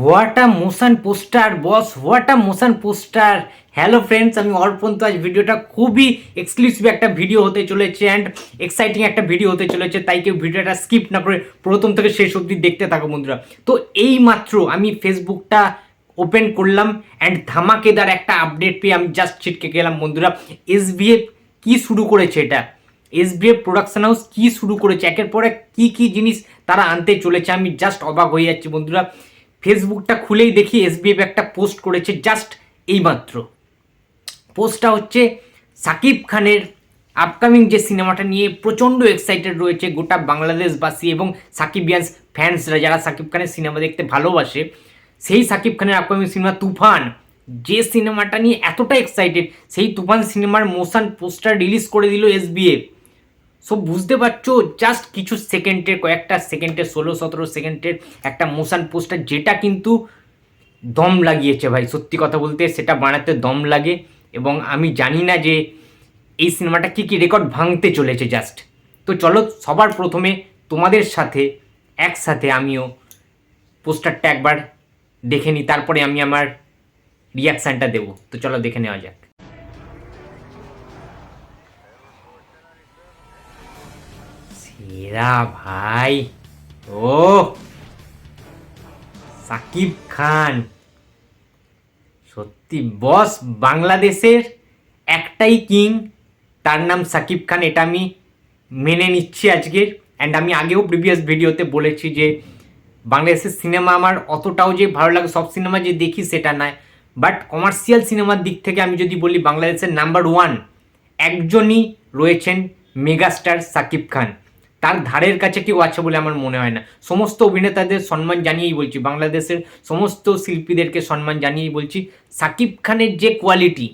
What a motion poster boss what a motion poster hello friends আমি অর্পণ তো আজ ভিডিওটা খুবই এক্সক্লুসিভ একটা ভিডিও হতে চলেছে অ্যান্ড এক্সাইটিং একটা ভিডিও হতে চলেছে, তাই কেউ ভিডিওটা স্কিপ না করে প্রথম থেকে শেষ অবধি দেখতে থাকো, বন্ধুরা। তো এই মাত্র আমি ফেসবুকটা ওপেন করলাম অ্যান্ড ধামাকেদার একটা আপডেট পেয়ে আমি জাস্ট ছিটকে গেলাম, বন্ধুরা। এস এসবিএফ কী শুরু করেছে এটা? এস এসবিএফ প্রোডাকশন হাউস কী শুরু করেছে? একের পর এক কী কী জিনিস তারা আনতে চলেছে? আমি জাস্ট অবাক হয়ে যাচ্ছি, বন্ধুরা। ফেসবুকটা খুলেই দেখি এসবিএফ একটা পোস্ট করেছে জাস্ট এইমাত্র। পোস্টটা হচ্ছে সাকিব খানের আপকামিং যে সিনেমাটা নিয়ে প্রচণ্ড এক্সাইটেড রয়েছে গোটা বাংলাদেশবাসী এবং সাকিবিয়ান্স ফ্যান্সরা যারা সাকিব খানের সিনেমা দেখতে ভালোবাসে, সেই সাকিব খানের আপকামিং সিনেমা তুফান, যে সিনেমাটা নিয়ে এতটা এক্সাইটেড সেই তুফান সিনেমার মোশন পোস্টার রিলিজ করে দিল এসবিএফ সো বুঝতে পারছ? জাস্ট কিছু সেকেন্ডের, কয়েকটা সেকেন্ডের, ষোলো, সতেরো সেকেন্ডের একটা মোশন পোস্টার যেটা কিন্তু দম লাগিয়েছে ভাই, সত্যি কথা বলতে সেটা বানাতে দম লাগে। এবং আমি জানি না যে এই সিনেমাটা কী কী রেকর্ড ভাঙতে চলেছে জাস্ট তো চলো, সবার প্রথমে তোমাদের সাথে, একসাথে আমিও পোস্টারটা একবার দেখে নিই, তারপরে আমি আমার রিয়াকশানটা দেবো। তো চলো দেখে নেওয়া যাক। সেরা ভাই। ও, সাকিব খান। সত্যি, বস বাংলাদেশের একটাই কিং। তার নাম সাকিব খান, এটা আমি মেনে নিচ্ছি আজকের। অ্যান্ড আমি আগেও প্রিভিয়াস ভিডিওতে বলেছি যে, বাংলাদেশের সিনেমা আমার অতটাও যে ভালো লাগে, সব সিনেমা যে দেখি সেটা নয়। বাট কমার্শিয়াল সিনেমার দিক থেকে আমি যদি বলি, বাংলাদেশের নাম্বার ওয়ান একজনই রয়েছেন মেগাস্টার সাকিব খান। তার ধারের কাছে কেউ আছে বলে আমার মনে হয় না। সমস্ত অভিনেতাদের সম্মান জানিয়েই বলছি, বাংলাদেশের সমস্ত শিল্পীদেরকে সম্মান জানিয়েই বলছি, সাকিব খানের যে কোয়ালিটি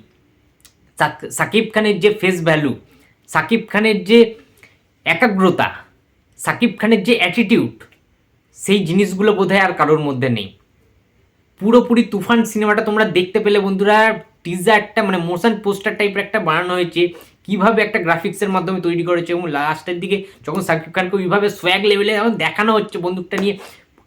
সাকিব খানের যে ফেস ভ্যালু সাকিব খানের যে একাগ্রতা, সাকিব খানের যে অ্যাটিটিউড সেই জিনিসগুলো বোধহয় আর কারোর মধ্যে নেই। পুরোপুরি তুফান সিনেমাটা তোমরা দেখতে পেলে বন্ধুরা টিজারটা মানে মোশন পোস্টার টাইপের একটা বানানো হয়েছে কীভাবে একটা গ্রাফিক্সের মাধ্যমে তৈরি করেছে এবং লাস্টের দিকে যখন সাকিব খানকে ওইভাবে সোয়াগ লেভেলে এখন দেখানো হচ্ছে বন্দুকটা নিয়ে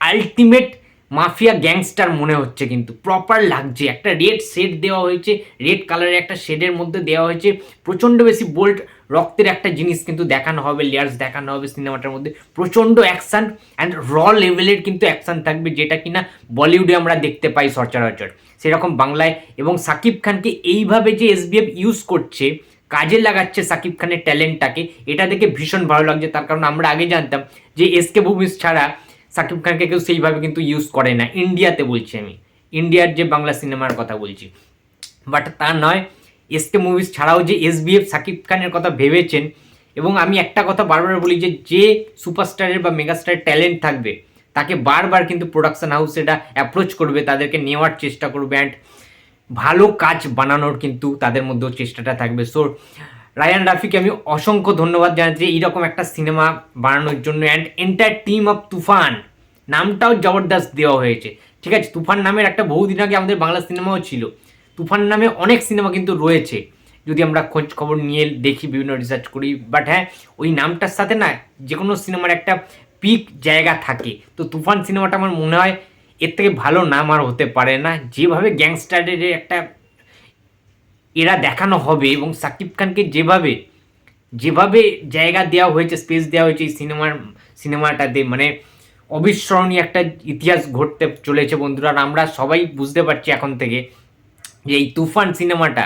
আলটিমেট মাফিয়া গ্যাংস্টার মনে হচ্ছে কিন্তু। প্রপার লাগছে। একটা রেড শেড দেওয়া হয়েছে রেড কালারের একটা শেডের মধ্যে দেওয়া হয়েছে। প্রচণ্ড বেশি বোল্ড রক্তের একটা জিনিস কিন্তু দেখানো হবে লেয়ার্স দেখানো হবে সিনেমাটার মধ্যে। প্রচণ্ড অ্যাকশান অ্যান্ড র লেভেলের কিন্তু অ্যাকশান থাকবে যেটা কিনা বলিউডে আমরা দেখতে পাই সচরাচর। সেরকম বাংলায় এবং সাকিব খানকে এইভাবে যে এসবিএফ ইউজ করছে কাজে লাগাচ্ছে সাকিব খানের ট্যালেন্টটাকে, এটা দেখে ভীষণ ভালো লাগছে। তার কারণ আমরা আগে জানতাম যে এসকে মুভিস ছাড়া সাকিব খানকে কেউ সেইভাবে কিন্তু ইউজ করে না। ইন্ডিয়াতে বলছি আমি। ইন্ডিয়ার যে বাংলা সিনেমার কথা বলছি। বাট তা নয় এসকে মুভিস ছাড়াও যে এস এসবিএফ সাকিব খানের কথা ভেবেছেন, এবং আমি একটা কথা বারবার বলি যে যে সুপারস্টারের বা মেগাস্টারের ট্যালেন্ট থাকবে, তাকে বারবার কিন্তু প্রোডাকশন হাউস এটা অ্যাপ্রোচ করবে, তাদেরকে নেওয়ার চেষ্টা করবে। অ্যান্ড ভালো কাজ বানানোর কিন্তু তাদের মধ্যেও চেষ্টাটা থাকবে। সো রায়ান রাফিকে আমি অসংখ্য ধন্যবাদ জানাচ্ছি এইরকম একটা সিনেমা বানানোর জন্য and entire team of Toofan নামটাও জবরদস্ত দেওয়া হয়েছে। ঠিক আছে, তুফান নামের একটা বহুদিন আগে আমাদের বাংলা সিনেমাও ছিল। তুফান নামে অনেক সিনেমা কিন্তু রয়েছে। যদি আমরা খোঁজ খবর নিয়ে দেখি, বিভিন্ন রিসার্চ করি বাট হ্যাঁ ওই নামটার সাথে না যে কোনো সিনেমার একটা পিক জায়গা থাকে। তো তুফান সিনেমাটা আমার মনে হয় এর থেকে ভালো নাম আর হতে পারে না। যেভাবে গ্যাংস্টারের একটা এরা দেখানো হবে এবং সাকিব খানকে যেভাবে যেভাবে জায়গা দেওয়া হয়েছে স্পেস দেওয়া হয়েছে এই সিনেমার, সিনেমাটাতে মানে অবিস্মরণীয় একটা ইতিহাস ঘটতে চলেছে বন্ধুরা। আর আমরা সবাই বুঝতে পারছি এখন থেকে যে এই তুফান সিনেমাটা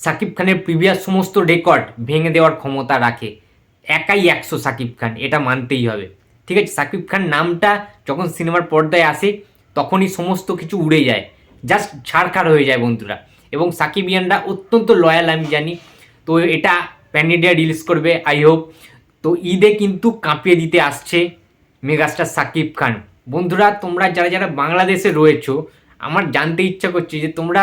সাকিব খানের প্রিভিয়াস সমস্ত রেকর্ড ভেঙে দেওয়ার ক্ষমতা রাখে। একাই একশো সাকিব খান, এটা মানতেই হবে। ঠিক আছে, সাকিব খান নামটা যখন সিনেমার পর্দায় আসে, তখনই সমস্ত কিছু উড়ে যায়। জাস্ট ছাড়খাড় হয়ে যায় বন্ধুরা। এবং সাকিব ইয়ানরা অত্যন্ত লয়াল আমি জানি। তো এটা প্যান ইন্ডিয়া রিলিজ করবে আই হোপ তো ঈদে কিন্তু কাঁপিয়ে দিতে আসছে মেগাস্টার সাকিব খান। বন্ধুরা, তোমরা যারা যারা বাংলাদেশে রয়েছো, আমার জানতে ইচ্ছা করছে যে তোমরা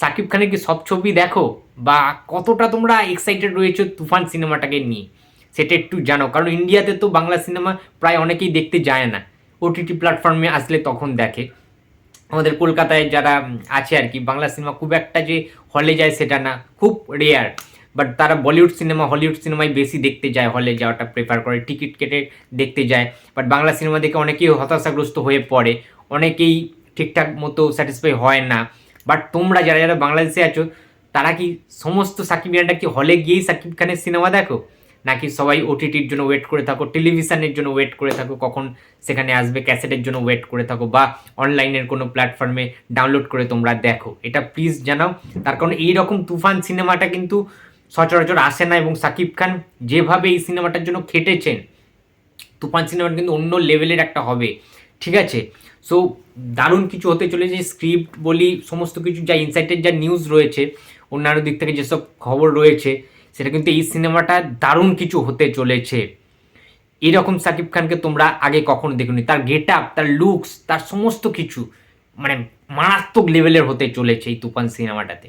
সাকিব খানের কি সব ছবি দেখো? বা কতটা তোমরা এক্সাইটেড রয়েছো তুফান সিনেমাটাকে নিয়ে? সেটা একটু জানো। কারণ ইন্ডিয়াতে তো বাংলা সিনেমা প্রায় অনেকেই দেখতে যায় না। ওটিটি প্ল্যাটফর্মে আসলে তখন দেখে। আমাদের কলকাতায় যারা আছে আর কি, বাংলা সিনেমা খুব একটা যে হলে যায় সেটা না, খুব রেয়ার বাট তারা বলিউড সিনেমা হলিউড সিনেমায় বেশি দেখতে যায় হলে যাওয়াটা প্রেফার করে টিকিট কেটে দেখতে যায়। বাট বাংলা সিনেমা দেখে অনেকেই হতাশাগ্রস্ত হয়ে পড়ে, অনেকেই ঠিকঠাক মতো স্যাটিসফাই হয় না। বাট তোমরা যারা যারা বাংলাদেশে আছো, তারা কি সমস্ত সাকিবিয়ানরা কি হলে গিয়েই সাকিব খানের সিনেমা দেখো? নাকি সবাই ওটিটির জন্য ওয়েট করে থাকো টেলিভিশনের জন্য ওয়েট করে থাকো, কখন সেখানে আসবে ক্যাসেটের জন্য ওয়েট করে থাকো, বা অনলাইনের কোনো প্ল্যাটফর্মে ডাউনলোড করে তোমরা দেখো। এটা প্লিজ জানাও। তার কারণ এই রকম তুফান সিনেমাটা কিন্তু সচরাচর আসে না এবং সাকিব খান যেভাবে এই সিনেমাটার জন্য খেটেছেন, তুফান সিনেমাটা কিন্তু অন্য লেভেলের একটা হবে। ঠিক আছে? সো দারুণ কিছু হতে চলেছে স্ক্রিপ্ট বলি, সমস্ত কিছু যা ইনসাইটের যা নিউজ রয়েছে, অন্যান্য দিক থেকে যেসব খবর রয়েছে সেটা কিন্তু এই সিনেমাটা দারুণ কিছু হতে চলেছে। এরকম সাকিব খানকে তোমরা আগে কখনো দেখুনি। তার গেট আপ তার লুকস তার সমস্ত কিছু মানে মারাত্মক লেভেলের হতে চলেছে এই তুফান সিনেমাটাতে।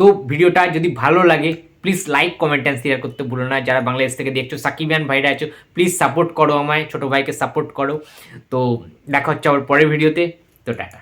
তো ভিডিওটা যদি ভালো লাগে please like comment and share করতে ভুলো না। যারা বাংলাদেশ থেকে দেখছ, সাকিবিয়ান ভাইরা আছো প্লিজ সাপোর্ট করো আমায়, ছোটো ভাইকে সাপোর্ট করো। তো দেখা হচ্ছে আবার পরের ভিডিওতে তো টাটা।